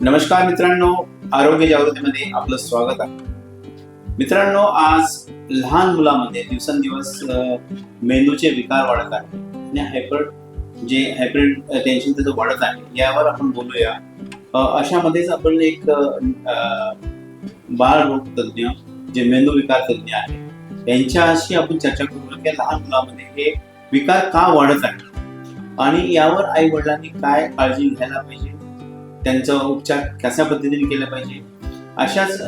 नमस्कार मित्रांनो आरोग्य जागृतीमध्ये आपलं स्वागत आहे. मित्रांनो आज लहान मुलामध्ये दिवसेंदिवस मेंदूचे विकार वाढत आहे आणि हायपर जे हायपर टेन्शन त्याचं वाढत आहे यावर आपण बोलूया. अशामध्येच आपण एक अ, बाळरोग तज्ज्ञ जे मेंदू विकार तज्ज्ञ आहे यांच्याशी आपण चर्चा करू की लहान मुलामध्ये हे विकार का वाढत आहे आणि यावर आई वडिलांनी काय काळजी घ्यायला पाहिजे? त्यांचा उपचार कशा पद्धतीने केला पाहिजे? अशाच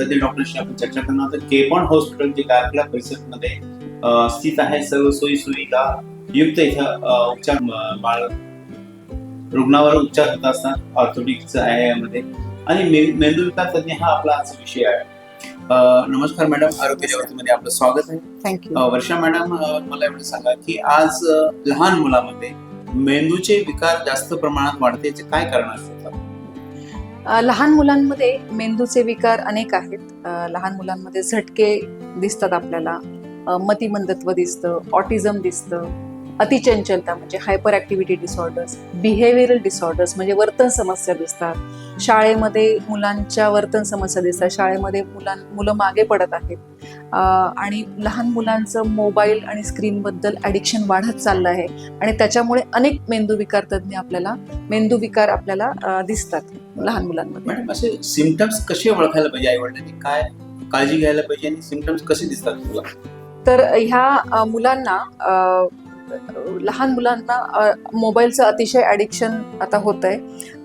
तज्ञ डॉक्टरशी आपण चर्चा करणार आहोत. केपॉन हॉस्पिटल जे कारखेडा परिसरमध्ये स्थित आहे सर्व सोयी सुविधा युक्त इथं उपचार बाळ रुग्णावर उपचार होत असतात. ऑर्थोटिक्स आहे यामध्ये. आणि मे- मेंदू विकार तज्ञ हा आपला आजचा विषय आहे. नमस्कार मॅडम. आरोग्य जगतामध्ये आपलं स्वागत आहे. वर्षा मॅडम मला एवढं सांगा की आज लहान मुलामध्ये मेंदूचे विकार जास्त प्रमाणात वाढते याचे काय कारण असतात लहान मुलांमध्ये मेंदूचे विकार अनेक आहेत. लहान मुलांमध्ये झटके दिसतात आपल्याला. मतिमंदत्व दिसतं ऑटिझम दिसतं. अतिचंचलता म्हणजे hyper activity disorders behavioural disorders म्हणजे वर्तन समस्या दिसतात. शाळेमध्ये मुलांच्या वर्तन समस्या दिसतात. शाळेमध्ये मुलां मुलं मागे पडत आहेत. आणि लहान मुलांचं मोबाईल आणि स्क्रीनबद्दल ॲडिक्शन वाढत चाललं आहे. आणि त्याच्यामुळे अनेक मेंदू विकार तज्ज्ञ आपल्याला मेंदू विकार आपल्याला दिसतात लहान मुलांमध्ये. असे सिमटम्स कसे ओळखायला पाहिजे आई वडिलांनी काय काळजी घ्यायला पाहिजे आणि सिमटम्स कसे दिसतात तुला तर ह्या मुलांना लहान मुलांना मोबाईलचं अतिशय ॲडिक्शन आता होत आहे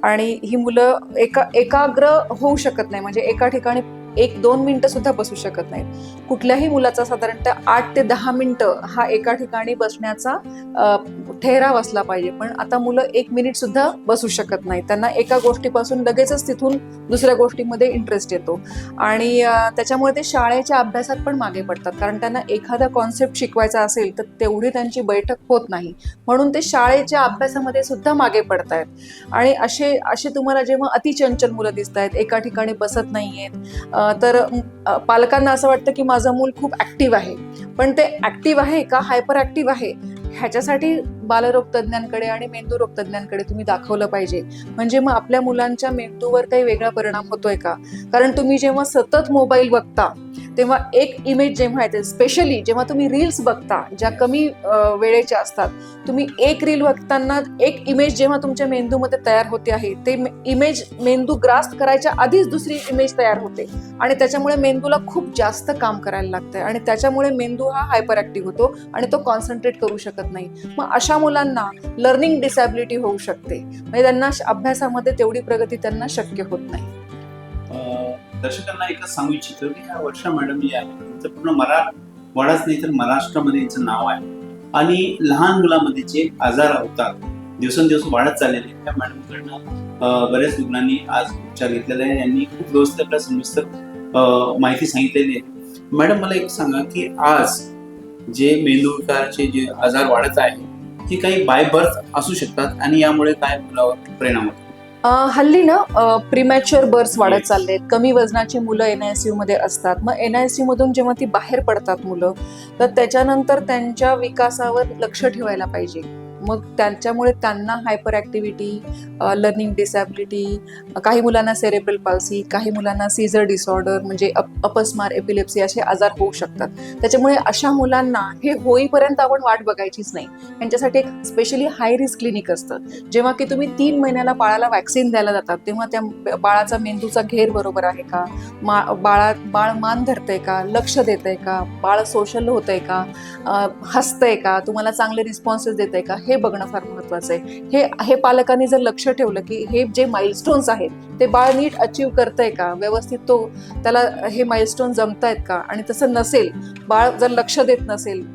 आणि ही मुलं एका एकाग्र होऊ शकत नाही. म्हणजे एका ठिकाणी एक दोन मिनटं सुद्धा बसू शकत नाहीत. कुठल्याही मुलाचा साधारणतः आठ ते दहा मिनटं हा एका ठिकाणी बसण्याचा ठेहराव असला पाहिजे. पण आता मुलं एक मिनिट सुद्धा बसू शकत नाही त्यांना एका गोष्टीपासून लगेचच तिथून दुसऱ्या गोष्टीमध्ये इंटरेस्ट येतो. आणि त्याच्यामुळे ते शाळेच्या अभ्यासात पण मागे पडतात. कारण त्यांना एखादा कॉन्सेप्ट शिकवायचा असेल तर तेवढी त्यांची बैठक होत नाही. म्हणून ते शाळेच्या अभ्यासामध्ये सुद्धा मागे पडतायत. आणि असे असे तुम्हाला जेव्हा अतिचंचल मुलं दिसत आहेत एका ठिकाणी बसत नाहीयेत आहेत तर पालकांना असं वाटतं की माझं मूल खूप ॲक्टिव्ह आहे. पण ते ॲक्टिव्ह आहे का? हायपर ॲक्टिव्ह आहे? ह्याच्यासाठी बालरोग तज्ज्ञांकडे आणि मेंदू रोग तज्ज्ञांकडे तुम्ही दाखवलं पाहिजे. म्हणजे मग आपल्या मुलांच्या मेंदूवर काही वेगळा परिणाम होतोय का? कारण तुम्ही जेव्हा सतत मोबाईल बघता तेव्हा एक इमेज जेव्हा येते स्पेशली जेव्हा तुम्ही रील्स बघता ज्या कमी वेळेच्या असतात तुम्ही एक रील बघताना एक इमेज जेव्हा तुमच्या मेंदूमध्ये तयार होते आहे ते इमेज मेंदू ग्रास्ट करायच्या आधीच दुसरी इमेज तयार होते. आणि त्याच्यामुळे मेंदूला खूप जास्त काम करायला लागतंय. आणि त्याच्यामुळे मेंदू हा हायपर ॲक्टिव्ह होतो आणि तो कॉन्सन्ट्रेट करू शकत नाही. मग अशा मुलांना लर्निंग डिसॅबिलिटी होऊ शकते. म्हणजे त्यांना अभ्यासामध्ये तेवढी प्रगती त्यांना शक्य होत नाही. दर्शकांना एकच सांगू इच्छितो की ह्या वर्षा मॅडम जे आहे त्यांचं पूर्ण मरा वडाच नाही तर महाराष्ट्रामध्ये यांचं नाव आहे. आणि लहान मुलामध्ये जे आजार होतात दिवसेंदिवस वाढत चाललेले त्या मॅडमकडनं बऱ्याच रुग्णांनी आज उपचार घेतलेले आहे यांनी खूप व्यवस्थित आपल्या सविस्तर माहिती सांगितलेली आहे. मॅडम मला एक सांगा की आज जे मेंदू विकाराचे जे आजार वाढत आहे ती काही बाय बर्थ असू शकतात आणि यामुळे काय मुलावर परिणाम होतो? हल्ली ना प्रिमॅच्युअर बर्स वाढत Yes. चालले आहेत कमी वजनाची मुलं एन आय सी मध्ये असतात. मग एन आय सी मधून जेव्हा ती बाहेर पडतात मुलं तर त्याच्यानंतर त्यांच्या विकासावर लक्ष ठेवायला पाहिजे. मग त्यांच्यामुळे त्यांना हायपर ॲक्टिव्हिटी लर्निंग डिसॅबिलिटी काही मुलांना सेरेब्रल पाल्सी काही मुलांना सीझर डिसऑर्डर म्हणजे अप अपस्मार एपिलेप्सी असे आजार होऊ शकतात. त्याच्यामुळे अशा मुलांना हे होईपर्यंत आपण वाट बघायचीच नाही. यांच्यासाठी एक स्पेशली हाय रिस्क क्लिनिक असतं. जेव्हा की तुम्ही तीन महिन्याला बाळाला वॅक्सिन द्यायला जातात तेव्हा त्या बाळाचा मेंदूचा घेर बरोबर आहे का? मा बाळा बाळ मान धरतंय का? लक्ष देतंय का? बाळ सोशल होतंय का? हसतंय का? तुम्हाला चांगले रिस्पॉन्सेस देत आहे का? हे बघणं फार महत्वाचं आहे. हे हे पालकांनी जर लक्ष ठेवलं की हे जे माइलस्टोन्स आहेत ते बाळ नीट अचीव करतंय का? व्यवस्थित तो त्याला हे माइलस्टोन जमतायत का? आणि तसं नसेल बाळ जर लक्ष देत नसेल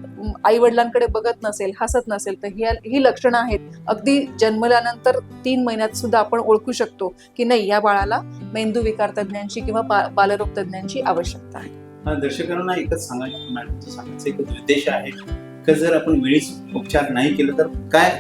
आई वडिलांकडे बघत नसेल हसत नसेल तर ही ही लक्षणं आहेत. अगदी जन्मल्यानंतर तीन महिन्यात सुद्धा आपण ओळखू शकतो की नाही या बाळाला मेंदू विकार तज्ज्ञांची किंवा बालरोग तज्ज्ञांची आवश्यकता आहे. दर्शकांना एकच सांगायचं मॅडम सांगायचं एक उद्देश आहे. की जर आपण वेळीच उपचार नाही केलं तर काय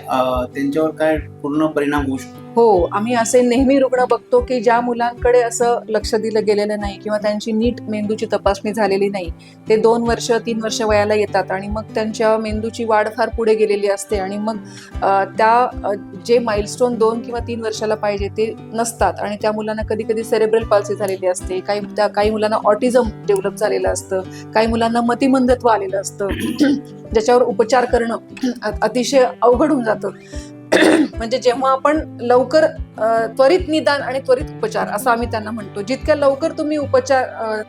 त्यांच्यावर काय पूर्ण परिणाम होऊ शकतो? हो आम्ही असे नेहमी रुग्ण बघतो की ज्या मुलांकडे असं लक्ष दिलं गेलेलं नाही किंवा त्यांची नीट मेंदूची तपासणी झालेली नाही ते दोन वर्ष तीन वर्ष वयाला येतात आणि मग त्यांच्या मेंदूची वाढ फार पुढे गेलेली असते आणि मग त्या जे माइलस्टोन दोन किंवा तीन वर्षाला पाहिजे ते नसतात आणि त्या मुलांना कधी कधी सेरेब्रल पॉल्सी झालेली असते काही त्या काही मुलांना ऑटिझम डेव्हलप झालेलं असतं काही मुलांना मतिमंदत्व आलेलं असतं ज्याच्यावर उपचार करणं अतिशय अवघड होऊन जातं. म्हणजे जेव्हा आपण लवकर त्वरित निदान आणि त्वरित उपचार असं आम्ही त्यांना म्हणतो. जितक्या लवकर तुम्ही उपचार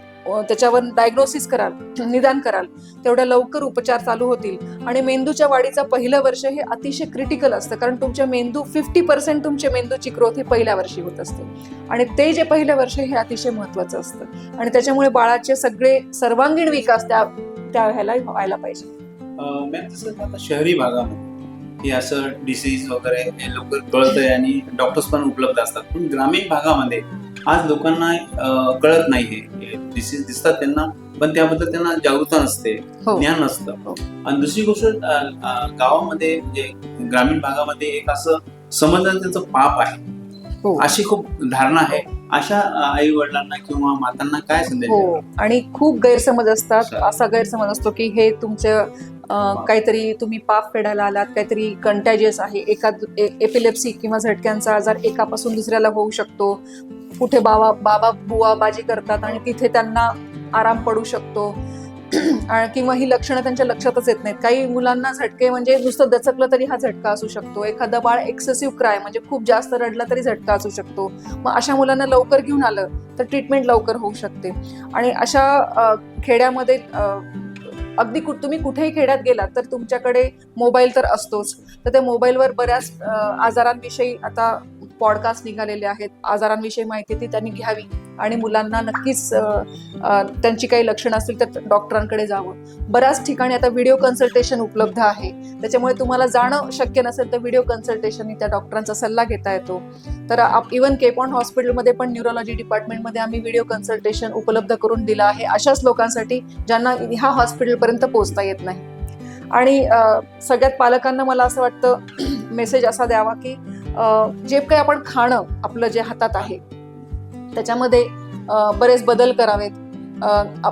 त्याच्यावर डायग्नोसिस कराल निदान कराल तेवढ्या लवकर उपचार चालू होतील. आणि मेंदूच्या वाढीचं पहिलं वर्ष हे अतिशय क्रिटिकल असतं. कारण तुमच्या मेंदू फिफ्टी पर्सेंट तुमच्या मेंदूची ग्रोथ ही पहिल्या वर्षी होत असते. आणि ते जे पहिलं वर्ष हे अतिशय महत्वाचं असतं. आणि त्याच्यामुळे बाळाचे सगळे सर्वांगीण विकास त्या त्या ह्याला व्हायला पाहिजे. शहरी भागामध्ये हे असं डिसीज वगैरे हे लवकर कळतंय आणि डॉक्टर्स पण उपलब्ध असतात. पण ग्रामीण भागामध्ये आज लोकांना कळत नाही हे डिसीज दिसतात त्यांना पण त्याबद्दल त्यांना जागरूकता नसते हो. ज्ञान नसतं. हो. आणि दुसरी गोष्ट गावामध्ये म्हणजे ग्रामीण भागामध्ये एक असं समजणं त्यांचं पाप आहे. अशी खूप धारणा आहे. अशा आई वडिलांना किंवा मातांना काय संदेश हो? आणि खूप गैरसमज असतात. असा गैरसमज असतो की हे तुमचं काहीतरी तुम्ही पाप फेडायला आलात काहीतरी कंटॅजियस आहे. एका एपिलेप्सी किंवा झटक्यांचा आजार एकापासून दुसऱ्याला होऊ शकतो. कुठे बाबा बाबा बुवा बाजी करतात आणि तिथे त्यांना आराम पडू शकतो. किंवा ही लक्षणं त्यांच्या लक्षातच येत नाहीत. काही मुलांना झटके म्हणजे नुसतं दचकलं तरी हा झटका असू शकतो. एखादं बाळ एक्सेसिव्ह क्राय म्हणजे खूप जास्त रडला तरी झटका असू शकतो. मग अशा मुलांना लवकर घेऊन आलं तर ट्रीटमेंट लवकर होऊ शकते. आणि अशा खेड्यामध्ये अगदी कुठ तुम्ही कुठेही खेड्यात गेलात तर तुमच्याकडे मोबाईल तर असतोच. तर त्या मोबाईलवर बऱ्याच आजारांविषयी आता पॉडकास्ट निघालेले आहेत. आजारांविषयी माहिती ती त्यांनी घ्यावी. आणि मुलांना नक्कीच त्यांची काही लक्षणं असतील तर डॉक्टरांकडे जावं. बऱ्याच ठिकाणी आता व्हिडिओ कन्सल्टेशन उपलब्ध आहे. त्याच्यामुळे तुम्हाला जाणं शक्य नसेल तर व्हिडिओ कन्सल्टेशननी त्या डॉक्टरांचा सल्ला घेता येतो. तर इवन केपॉन हॉस्पिटलमध्ये पण न्यूरोलॉजी डिपार्टमेंटमध्ये आम्ही व्हिडिओ कन्सल्टेशन उपलब्ध करून दिलं आहे. अशाच लोकांसाठी ज्यांना ह्या हॉस्पिटलपर्यंत पोहोचता येत नाही. आणि सगळ्यात पालकांना मला असं वाटतं मेसेज असा द्यावा की जे काही आपण खाणं आपलं जे हातात आहे त्याच्यामध्ये बरेच बदल करावेत.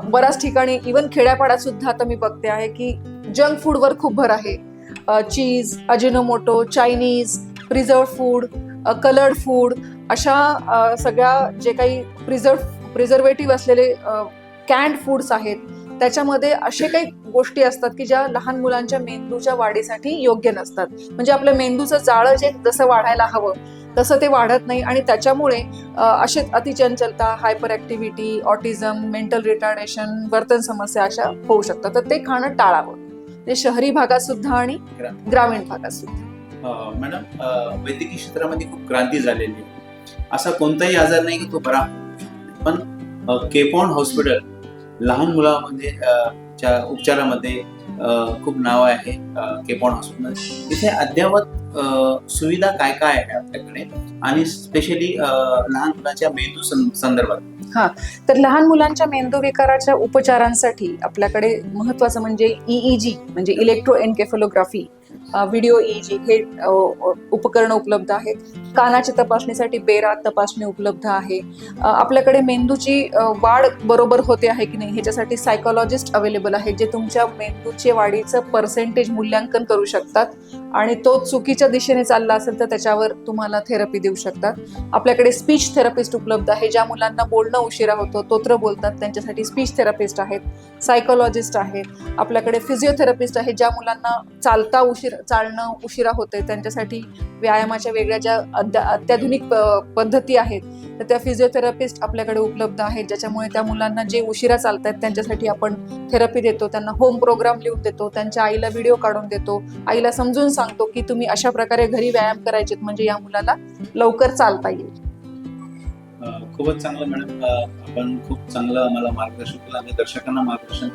बऱ्याच ठिकाणी इवन खेड्यापाड्यात सुद्धा आता मी बघते आहे की जंक फूडवर खूप भर आहे. Cheese Ajinomoto Chinese preserve food coloured food अशा सगळ्या जे काही प्रिझर्व प्रिझर्वेटिव्ह असलेले कॅन्ड फूड्स आहेत त्याच्यामध्ये असे काही गोष्टी असतात की ज्या लहान मुलांच्या मेंदूच्या वाढीसाठी योग्य नसतात. म्हणजे आपल्या मेंदूचं जाळं जे जसं वाढायला हवं तसं ते वाढत नाही आणि त्याच्यामुळे असे अतिचंचलता hyper activity autism mental retardation वर्तन समस्या अशा होऊ शकतात. तर ते खाणं टाळावं. ते शहरी भागात सुद्धा आणि ग्रामीण. भागात सुद्धा. मॅडम वैद्यकीय क्षेत्रामध्ये खूप क्रांती झालेली आहे. असा कोणताही आजार नाही की तो बरा. पण केपॉन हॉस्पिटल लहान मुलामध्ये उपचारामध्ये खूप नाव आहे केपॉन हॉस्पिटल इथे अद्ययावत सुविधा काय काय आहे आपल्याकडे? आणि स्पेशली लहान मुलांच्या मेंदू सं- संदर्भात. तर लहान मुलांच्या मेंदू विकाराच्या उपचारांसाठी आपल्याकडे महत्वाचं म्हणजे ईईजी म्हणजे इलेक्ट्रो एन्केफोलोग्राफी व्हिडिओ ईजी हे उपकरणं उपलब्ध आहेत. कानाच्या तपासणीसाठी बेरा तपासणी उपलब्ध आहे. आपल्याकडे मेंदूची वाढ बरोबर होते आहे की नाही ह्याच्यासाठी सायकोलॉजिस्ट अवेलेबल आहे जे तुमच्या मेंदूचे वाढीचं पर्सेंटेज मूल्यांकन करू शकतात आणि तो चुकीच्या दिशेने चालला असेल तर त्याच्यावर तुम्हाला थेरपी देऊ शकतात. आपल्याकडे स्पीच थेरपिस्ट उपलब्ध आहे ज्या मुलांना बोलणं उशिरा होतो तोत्र बोलतात त्यांच्यासाठी स्पीच थेरपिस्ट आहेत सायकोलॉजिस्ट आहेत. आपल्याकडे फिजिओथेरपिस्ट आहेत ज्या मुलांना चालता उशीर चालणं उशिरा होते त्यांच्यासाठी व्यायामाच्या वेगळ्या ज्या अद्या अत्याधुनिक पद्धती आहेत तर त्या फिजिओथेरपिस्ट आपल्याकडे उपलब्ध आहेत ज्याच्यामुळे त्या मुलांना जे उशिरा चालतात त्यांच्यासाठी आपण थेरपी देतो त्यांना होम प्रोग्राम लिहून देतो त्यांच्या आईला व्हिडिओ काढून देतो आईला समजून सांगतो की तुम्ही अशा प्रकारे घरी व्यायाम करायचे म्हणजे या मुलाला लवकर चालता येईल. खूपच चांगलं मॅडम. आपण खूप चांगलं मला मार्गदर्शन केलं आणि दर्शकांना मार्गदर्शन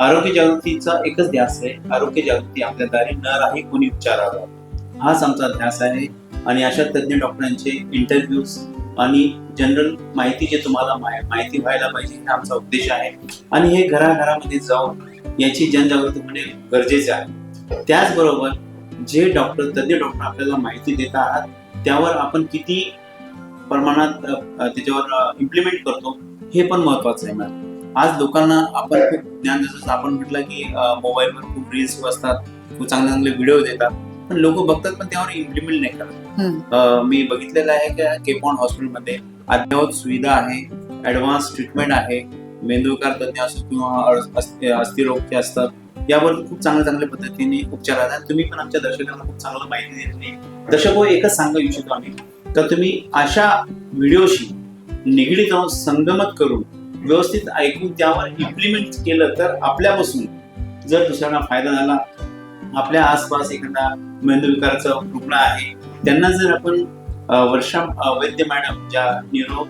आरोग्य जागृतीचा एकच ध्यास आहे. आरोग्य जागृती आपल्या दारी न राही कोणी विचारावं. हाच आमचा ध्यास आहे आणि अशा तज्ज्ञ डॉक्टरांचे इंटरव्ह्यूज आणि जनरल माहिती जे तुम्हाला माहिती व्हायला पाहिजे हा आमचा उद्देश आहे. आणि हे घराघरामध्ये जाऊन याची जनजागृती होणे गरजेचे आहे. त्याचबरोबर जे डॉक्टर तज्ज्ञ डॉक्टर आपल्याला माहिती देत आहात त्यावर आपण किती प्रमाणात त्याच्यावर इम्प्लिमेंट करतो हे पण महत्वाचं आहे. मॅडम आज लोकांना आपण खूप ज्ञान जसं आपण म्हटलं की मोबाईलवर खूप रील्स असतात खूप चांगले चांगले व्हिडिओ देतात. पण लोक बघतात पण त्यावर इम्प्लिमेंट नाही करत. मी बघितलेलं आहे की केपॉन हॉस्पिटलमध्ये अद्ययावत सुविधा आहे ऍडव्हान्स ट्रीटमेंट आहे. मेंदूविकार तज्ञ असो किंवा अ- अस्थि- अस्थिरोगचे असतात यावर खूप चांगल्या चांगल्या पद्धतीने उपचार आहेत. तुम्ही पण आमच्या दर्शकांना खूप चांगलं माहिती आहे. दर्शक हो, एकच सांगू इच्छितो आम्ही. तर तुम्ही अशा व्हिडिओशी निगडीत राहून संगमत करून व्यवस्थित ऐकून त्यावर इम्प्लिमेंट केलं तर आपल्यापासून जर दुसऱ्यांना फायदा झाला आपल्या आसपास एखादा मेंदुविकाराचा रुग्ण आहे त्यांना जर आपण वर्षा वैद्य मॅडम ज्या न्यूरो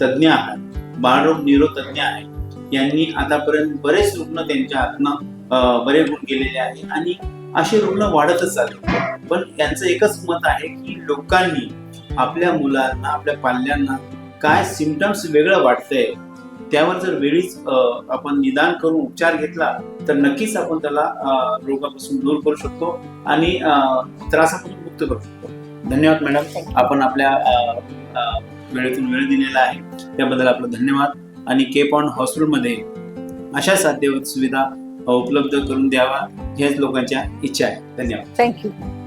तज्ज्ञ आहेत बाळरोग न्यूरो तज्ज्ञ आहेत यांनी आतापर्यंत बरेच रुग्ण त्यांच्या हातनं बरे होऊन गेलेले आहे आणि असे रुग्ण वाढतच चालले पण त्यांचं एकच मत आहे की लोकांनी आपल्या मुलांना आपल्या पाल्यांना काय सिमटम्स वेगळं वाटतंय त्यावर जर वेळीच आपण निदान करून उपचार घेतला तर नक्कीच आपण त्याला रोगापासून दूर करू शकतो आणि त्रासापासून मुक्त करू शकतो. धन्यवाद मॅडम. आपण आपल्या वेळेतून वेळ दिलेला आहे. त्याबद्दल आपलं धन्यवाद आणि के पॉन्ड हॉस्पिटलमध्ये अशा साध्य सुविधा उपलब्ध करून द्यावा ह्याच लोकांच्या इच्छा आहे. धन्यवाद. थँक्यू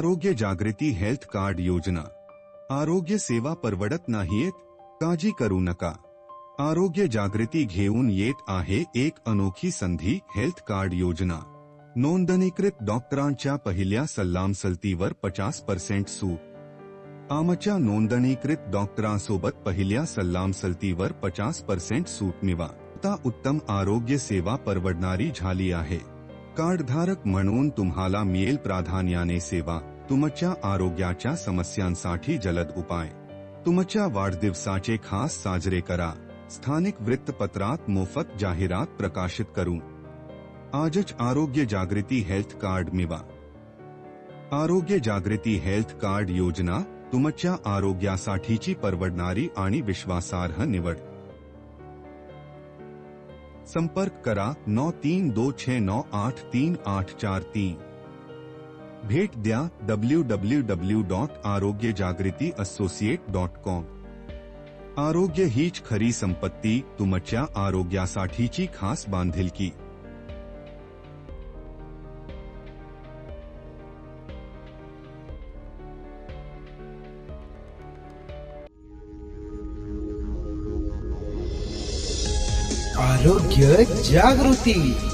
आरोग्य जागृती हेल्थ कार्ड योजना। आरोग्य सेवा परवडत नाहीत काळजी करू नका। आरोग्य जागृती घेऊन येत आहे एक अनोखी संधी हेल्थ कार्ड योजना। नोंदणीकृत डॉक्टरांच्या पहिल्या सल्लामसलतीवर पचास पर्सेंट सूट। आमच्या नोंदणीकृत डॉक्टरांसोबत पहिल्या सल्लामसलतीवर पचास पर्सेंट सूट मिळवा। आता उत्तम आरोग्य सेवा परवडणारी झाली आहे। कार्डधारक म्हणून तुम्हाला मिळेल प्राधान्याने सेवा। तुमच्या आरोग्याच्या समस्यांसाठी जलद उपाय. तुमच्या वाढदिवसाचे खास साजरे करा. स्थानिक वृत्तपत्रात मोफत जाहिरात प्रकाशित करू. आजच आरोग्य जागृती हेल्थ कार्ड मिवा आरोग्य जागृती हेल्थ कार्ड योजना तुमच्या आरोग्यासाठीची परवडणारी आणि विश्वासार्ह निवड. संपर्क करा नौ तीन दो छह नौ आठ तीन आठ चार तीन. भेट द्या डब्ल्यू डब्ल्यू डब्ल्यू डॉट आरोग्य जागृती असोसिएट डॉट कॉम आरोग्य हीच खरी संपत्ती तुमच्या आरोग्यासाठीची खास बांधिलकी. आरोग्य जागृती.